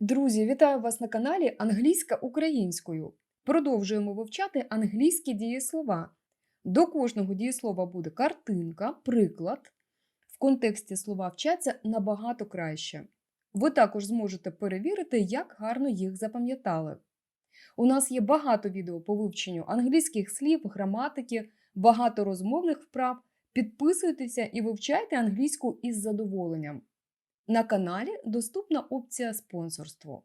Друзі, вітаю вас на каналі Англійська українською. Продовжуємо вивчати англійські дієслова. До кожного дієслова буде картинка, приклад. В контексті слова вчаться набагато краще. Ви також зможете перевірити, як гарно їх запам'ятали. У нас є багато відео по вивченню англійських слів, граматики, багато розмовних вправ. Підписуйтеся і вивчайте англійську із задоволенням. На каналі доступна опція спонсорство.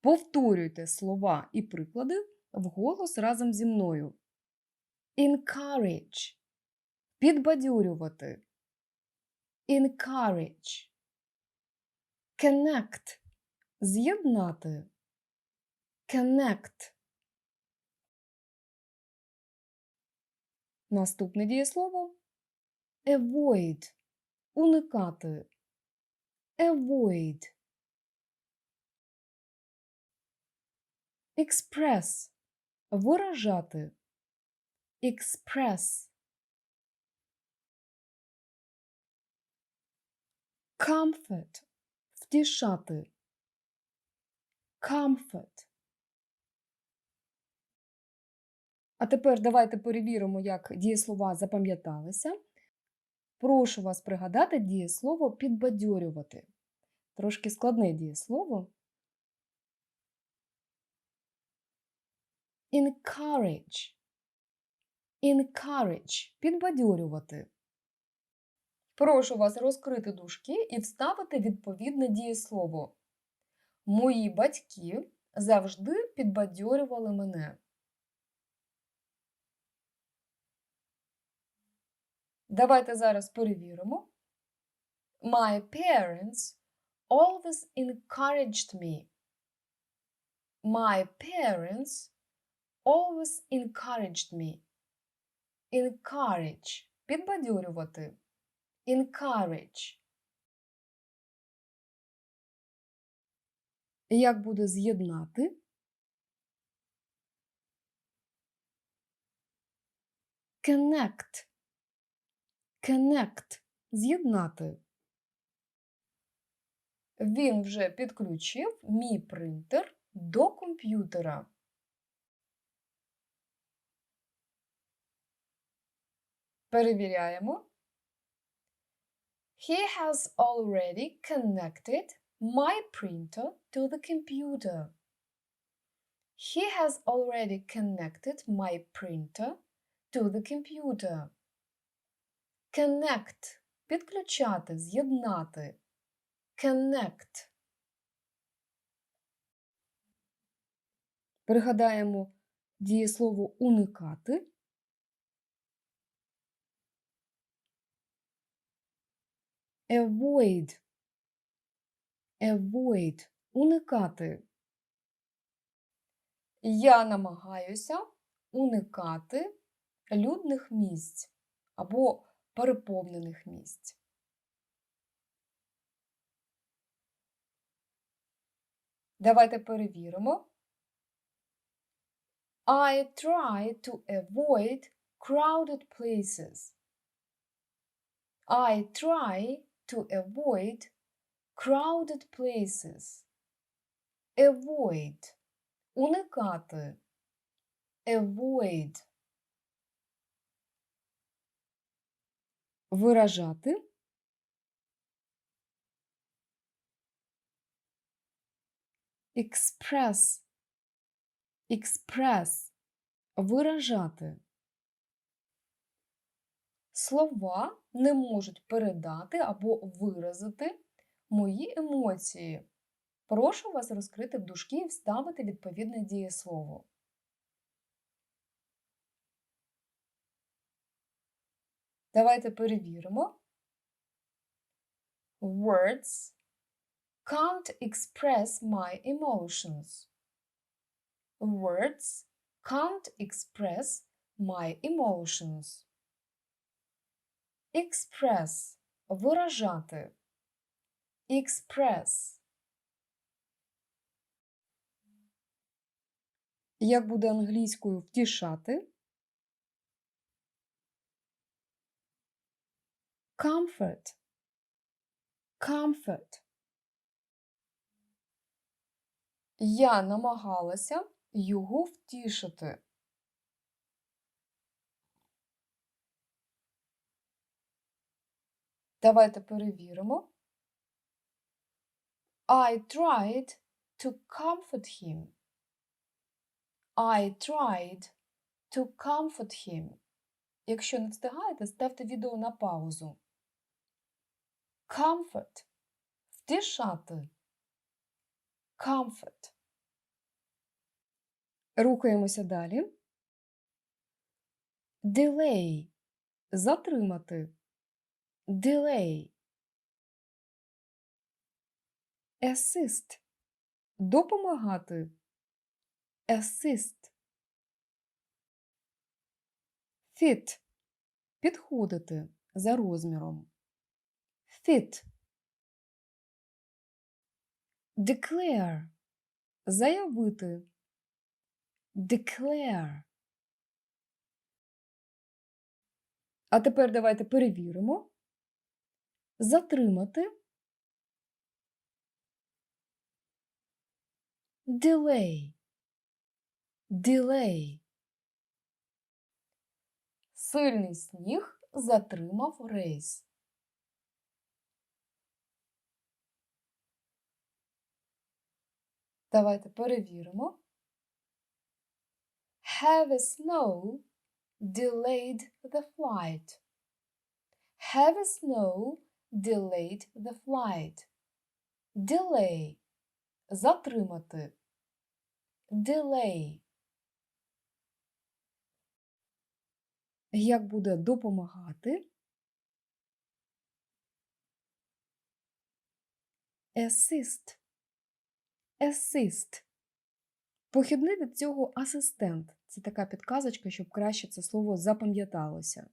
Повторюйте слова і приклади вголос разом зі мною. Encourage – підбадьорювати. Encourage. Connect – з'єднати. Connect. Наступне дієслово avoid – уникати. Avoid. Express – виражати. Express. Comfort – втішати. Comfort. А тепер давайте перевіримо, як дієслова запам'яталися. Прошу вас пригадати дієслово підбадьорювати. Трошки складне дієслово. Encourage. Encourage – підбадьорювати. Прошу вас розкрити дужки і вставити відповідне дієслово. Мої батьки завжди підбадьорювали мене. Давайте зараз перевіримо. My parents always encouraged me. My parents always encouraged me. Encourage – підбадьорювати. Encourage. Як буде з'єднати? Connect. Connect – з'єднати. Він вже підключив мій принтер до комп'ютера. Перевіряємо. He has already connected my printer to the computer. He has already connected my printer to the computer. Connect – підключати, з'єднати. Connect. Пригадаємо дієслово уникати. Avoid. Avoid. Уникати. Я намагаюся уникати людних місць або переповнених місць. Давайте перевіримо. I try to avoid crowded places. I try to avoid crowded places. Avoid. Уникати. Avoid. Виражати. Express. Express. Виражати. Слова не можуть передати або виразити мої емоції. Прошу вас розкрити в дужки і вставити відповідне дієслово. Давайте перевіримо. Words can't express my emotions. Words can't express my emotions. Express – виражати. Express. Як буде англійською втішати? Comfort. Comfort. Я намагалася його втішити. Давайте перевіримо. I tried to comfort him. I tried to comfort him. Якщо не встигаєте, ставте відео на паузу. Comfort. Втішати. Comfort. Рухаємося далі. Delay. Затримати. Delay. Assist. Допомагати. Assist. Fit. Підходити за розміром. Fit. Declare. Заявити. Declare. А тепер давайте перевіримо. Затримати. Delay. Delay. Сильний сніг затримав рейс. Давайте перевіримо. Heavy snow delayed the flight. Heavy snow delayed the flight. Delay. Затримати. Delay. Як буде допомагати? Assist. Assist. Похідний від цього асистент. Це така підказочка, щоб краще це слово запам'яталося.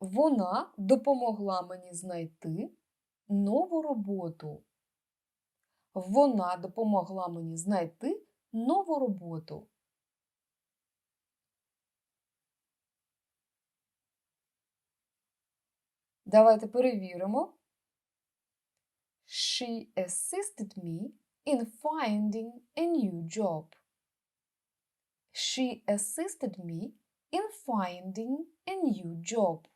Вона допомогла мені знайти нову роботу. Вона допомогла мені знайти нову роботу. Давайте перевіримо. She assisted me in finding a new job. She assisted me in finding a new job.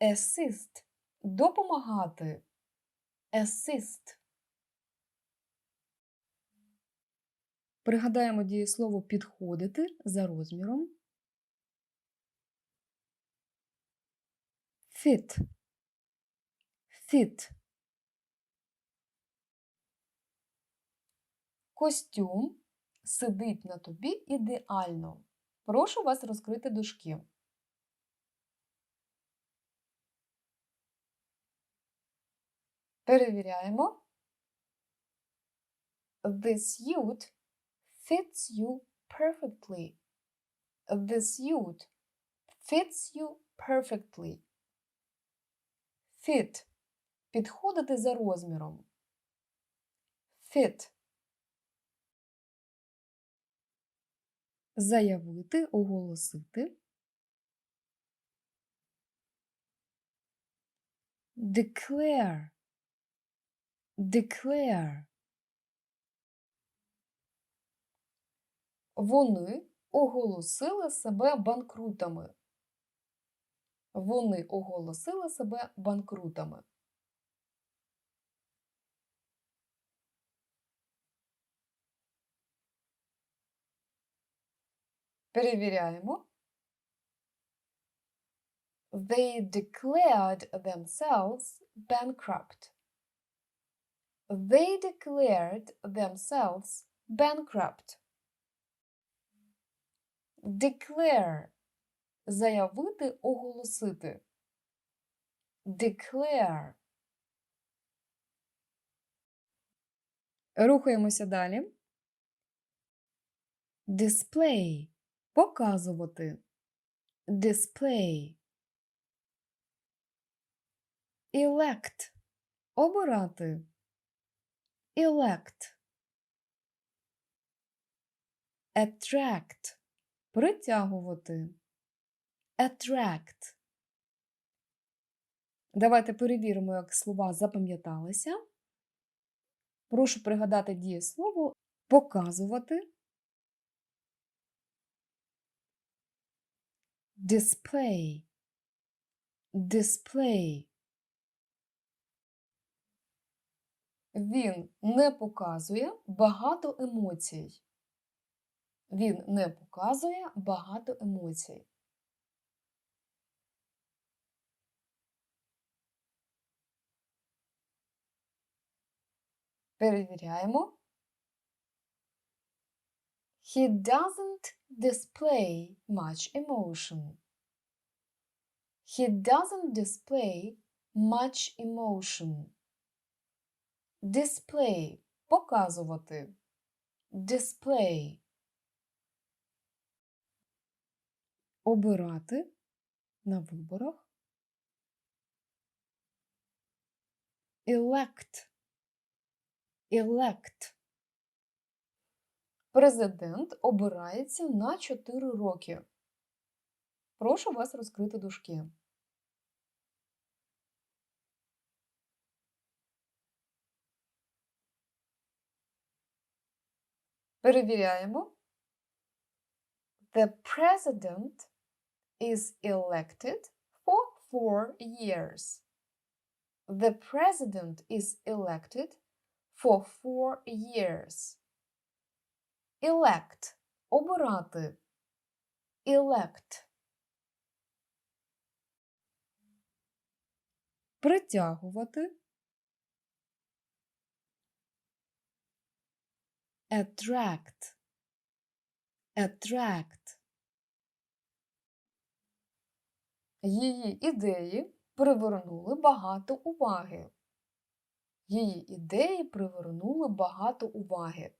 Assist – допомагати. Assist. Пригадаємо дієслово підходити за розміром. Fit. Fit. Костюм сидить на тобі ідеально. Прошу вас розкрити дужки. Перевіряємо. This suit fits you perfectly. This suit fits you perfectly. Fit – підходити за розміром. Fit – заявити, оголосити. Declare Declare Вони оголосили себе банкрутами. Вони оголосили себе банкрутами. Перевіряємо. They declared themselves bankrupt. They declared themselves bankrupt. Declare – заявити, оголосити. Declare. Рухаємося далі. Display – показувати. Display. Elect – обирати. Elect. Attract – притягувати. Attract. Давайте перевіримо, як слова запам'яталися. Прошу пригадати дієслово показувати. Display. Display. Він не показує багато емоцій. Він не показує багато емоцій. Перевіряємо. He doesn't display much emotion. He doesn't display much emotion. Display – показувати. Display. Обирати на виборах. Elect. Elect. Президент обирається на 4 роки. Прошу вас розкрити дужки. Перевіряємо. The president is elected for four years. The president is elected for four years. Elect – обирати. Elect. Притягувати. Attract. Attract. Її ідеї привернули багато уваги. Її ідеї привернули багато уваги.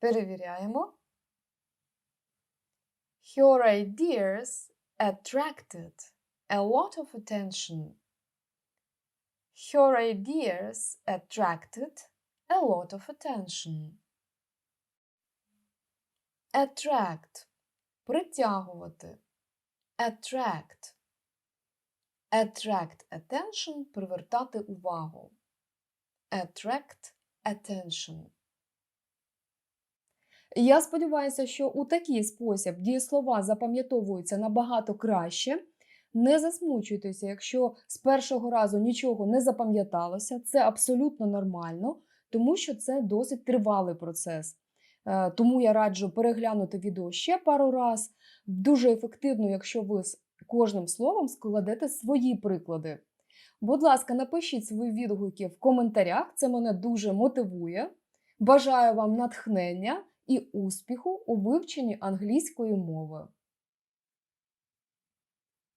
Перевіряємо. Her ideas attracted a lot of attention. Her ideas attracted a lot of attention. Attract – притягувати. Attract. Attract attention – привертати увагу. Attract attention. Я сподіваюся, що у такий спосіб дієслова запам'ятовуються набагато краще. Не засмучуйтеся, якщо з першого разу нічого не запам'яталося, це абсолютно нормально, тому що це досить тривалий процес. Е, Тому я раджу переглянути відео ще пару раз. Дуже ефективно, якщо ви з кожним словом складете свої приклади. Будь ласка, напишіть свої відгуки в коментарях, це мене дуже мотивує. Бажаю вам натхнення і успіху у вивченні англійської мови.